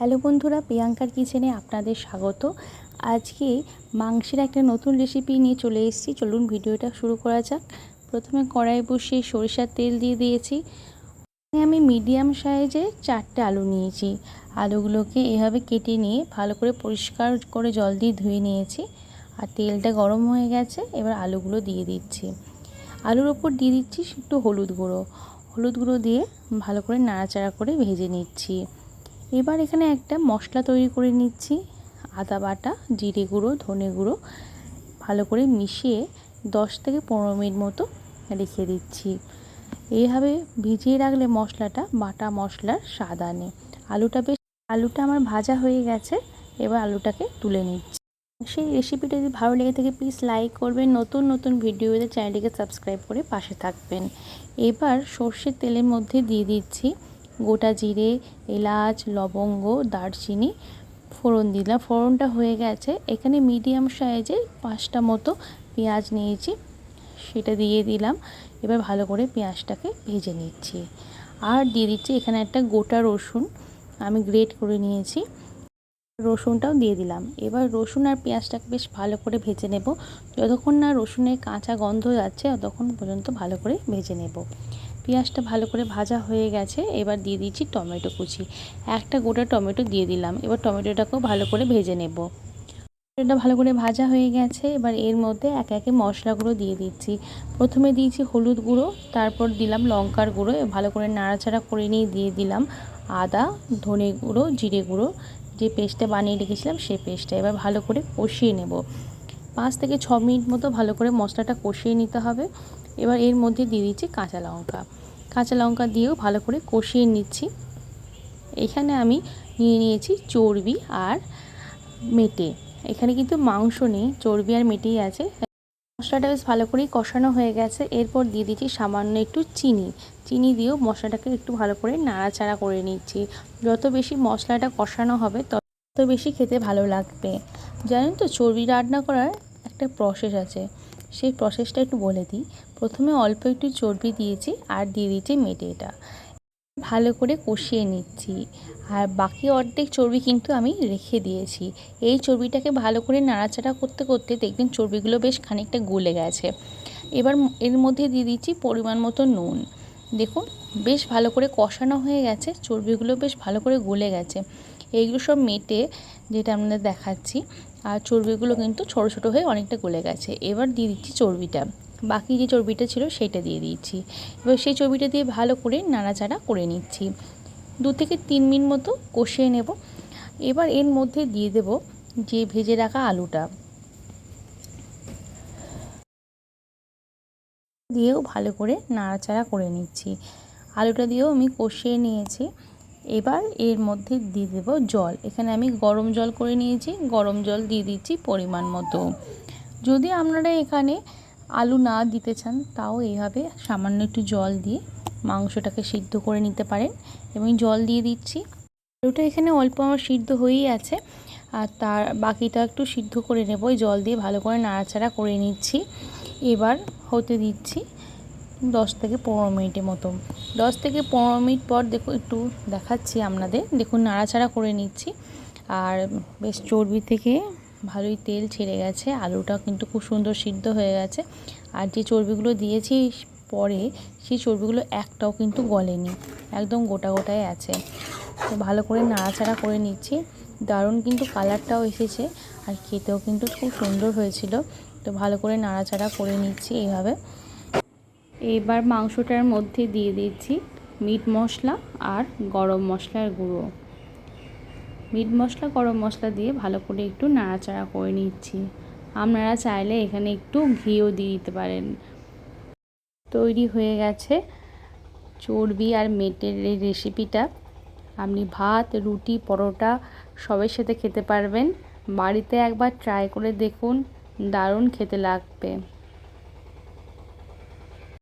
Hello বন্ধুরা, প্রিয়াঙ্কার কিচেনে আপনাদের স্বাগত। আজকে মাংসের একটা নতুন রেসিপি নিয়ে চলে এসেছি। চলুন ভিডিওটা শুরু করা যাক। প্রথমে কড়াই বসিয়ে সরিষার তেল দিয়ে দিয়েছি। আমি মিডিয়াম সাইজে চারটে আলু নিয়েছি। আলুগুলোকে এভাবে কেটে নিয়ে ভালো করে পরিষ্কার করে জল দিয়ে ধুয়ে নিয়েছি। আর তেলটা গরম হয়ে গেছে, এবার আলুগুলো দিয়ে দিচ্ছি। আলুর ওপর দিয়ে দিচ্ছি একটু হলুদ গুঁড়ো। হলুদ গুঁড়ো দিয়ে ভালো করে নাড়াচাড়া করে ভেজে নিচ্ছি। এবার এখানে একটা মশলা তৈরি করে নিচ্ছি। আদা বাটা, জিরে গুঁড়ো, ধনে গুঁড়ো, ভালো করে মিশিয়ে দশ থেকে পনেরো মিনিট মতো রেখে দিচ্ছি। এইভাবে ভিজিয়ে রাখলে মশলাটা বাটা মশলার স্বাদ আনে। আলুটা বেশ, আলুটা আমার ভাজা হয়ে গেছে, এবার আলুটাকে তুলে নিচ্ছি। সেই রেসিপিটা যদি ভালো লেগে থাকে প্লিজ লাইক করবেন। নতুন নতুন চ্যানেলটিকে সাবস্ক্রাইব করে পাশে থাকবেন। এবার সর্ষের তেলের মধ্যে দিয়ে দিচ্ছি গোটা জিরে, এলাচ, লবঙ্গ, দারচিনি, ফোড়ন দিলাম। ফোড়নটা হয়ে গেছে। এখানে মিডিয়াম সাইজে পাঁচটা মতো পেঁয়াজ নিয়েছি, সেটা দিয়ে দিলাম। এবার ভালো করে পেঁয়াজটাকে ভেজে নিচ্ছি। আর দিয়ে দিচ্ছি এখানে একটা গোটা রসুন। আমি গ্রেট করে নিয়েছি। রসুনটাও দিয়ে দিলাম। এবার রসুন আর পেঁয়াজটাকে বেশ ভালো করে ভেজে নেব। যতক্ষণ না রসুনের কাঁচা গন্ধ যাচ্ছে, ততক্ষণ পর্যন্ত ভালো করে ভেজে নেব। পেঁয়াজটা ভালো করে ভাজা হয়ে গেছে, এবার দিয়ে দিচ্ছি টমেটো কুচি। একটা গোটা টমেটো দিয়ে দিলাম, এবার টমেটোটাকেও ভালো করে ভেজে নেব। টমেটোটা ভালো করে ভাজা হয়ে গেছে, এবার এর মধ্যে একে একে মশলাগুলো দিয়ে দিচ্ছি। প্রথমে দিয়েছি হলুদ গুঁড়ো, তারপর দিলাম লঙ্কার গুঁড়ো ভালো করে নাড়াচাড়া করে নিয়ে দিয়ে দিলাম আদা, ধনে গুঁড়ো, জিরে গুঁড়ো। যে পেস্টটা বানিয়ে রেখেছিলাম সেই পেস্টটা এবার ভালো করে কষিয়ে নেব। পাঁচ থেকে ছ মিনিট মতো ভালো করে মশলাটা কষিয়ে নিতে হবে। এবার এর মধ্যে দিয়ে দিচ্ছি কাঁচা লঙ্কা। কাঁচা লঙ্কা দিয়েও ভালো করে কষিয়ে নিচ্ছি। এখানে আমি নিয়ে নিয়েছি চর্বি আর মেটে। এখানে কিন্তু মাংস নেই, চর্বি আর মেটেই আছে। মশলাটা বেশ ভালো করেই কষানো হয়ে গেছে। এরপর দিয়ে দিচ্ছি সামান্য একটু চিনি। চিনি দিয়েও মশলাটাকে একটু ভালো করে নাড়াচাড়া করে নিচ্ছি। যত বেশি মশলাটা কষানো হবে, তত বেশি খেতে ভালো লাগবে। জানেন তো, চর্বি রান্না করার একটা প্রসেস আছে। সেই প্রসেসটা একটু বলে দিই। প্রথমে অল্প একটু চর্বি দিয়েছি আর দিয়ে দিয়েছি মেটেটা ভালো করে কষিয়ে নিচ্ছি। আর বাকি অর্ধেক চর্বি কিন্তু আমি রেখে দিয়েছি। এই চর্বিটাকে ভালো করে নাড়াচাড়া করতে করতে দেখবেন চর্বিগুলো বেশ খানিকটা গলে গেছে। এবার এর মধ্যে দিয়ে দিচ্ছি পরিমাণ মতো নুন। দেখুন, বেশ ভালো করে কষানো হয়ে গেছে, চর্বিগুলো বেশ ভালো করে গলে গেছে। এইগুলো সব মেটে যেটা আপনাদের দেখাচ্ছি আর চর্বিগুলো কিন্তু ছোটো ছোটো হয়ে অনেকটা গলে গেছে। এবার দিয়ে দিচ্ছি চর্বিটা। বাকি যে চর্বিটা ছিল সেটা দিয়ে দিচ্ছি। এবার সেই চর্বিটা দিয়ে ভালো করে নাড়াচাড়া করে নিচ্ছি। দু থেকে তিন মিনিট মতো কষিয়ে নেব। এবার এর মধ্যে দিয়ে দেব যে ভেজে রাখা আলুটা। দিয়েও ভালো করে নাড়াচাড়া করে নিচ্ছি। আলুটা দিয়েও আমি কষিয়ে নিয়েছি। এবার এর মধ্যে দিয়ে দেবো জল। এখানে আমি গরম জল করে নিয়েছি, গরম জল দিয়ে দিচ্ছি পরিমাণ মতো। যদি আপনারা এখানে আলু না দিতে চান, তাও এইভাবে সামান্য একটু জল দিয়ে মাংসটাকে সিদ্ধ করে নিতে পারেন। এবং জল দিয়ে দিচ্ছি। আলুটা এখানে অল্প আমার সিদ্ধ হয়েই আছে, আর তার বাকিটা একটু সিদ্ধ করে নেব। জল দিয়ে ভালো করে নাড়াচাড়া করে নিচ্ছি। এবার হতে দিচ্ছি দশ থেকে পনেরো মিনিটের মতো। দশ থেকে পনেরো মিনিট পর দেখো একটু দেখাচ্ছি আপনাদের। দেখুন, নাড়াচাড়া করে নিচ্ছি। আর বেশ চর্বি থেকে ভালোই তেল ছেড়ে গেছে। আলুটা কিন্তু খুব সুন্দর সিদ্ধ হয়ে গেছে। আর যে চর্বিগুলো দিয়েছি পরে, সেই চর্বিগুলো একটাও কিন্তু গলেনি। একদম গোটা গোটাই আছে। তো ভালো করে নাড়াচাড়া করে নিচ্ছি। দারুণ কিন্তু কালারটাও এসেছে। আর খেতেও কিন্তু খুব সুন্দর হয়েছিল। তো ভালো করে নাড়াচাড়া করে নিচ্ছি এইভাবে। এবার মাংসটার মধ্যে দিয়ে দিচ্ছি মিট মশলা আর গরম মশলার গুঁড়ো। মিট মশলা, গরম মশলা দিয়ে ভালো করে একটু নাড়াচাড়া করে নিচ্ছি। আপনারা চাইলে এখানে একটু ঘিও দিয়ে দিতে পারেন। তৈরি হয়ে গেছে চর্বি আর মেটের এই রেসিপিটা। আপনি ভাত, রুটি, পরোটা সবের সাথে খেতে পারবেন। বাড়িতে একবার ট্রাই করে দেখুন, দারুণ খেতে লাগবে।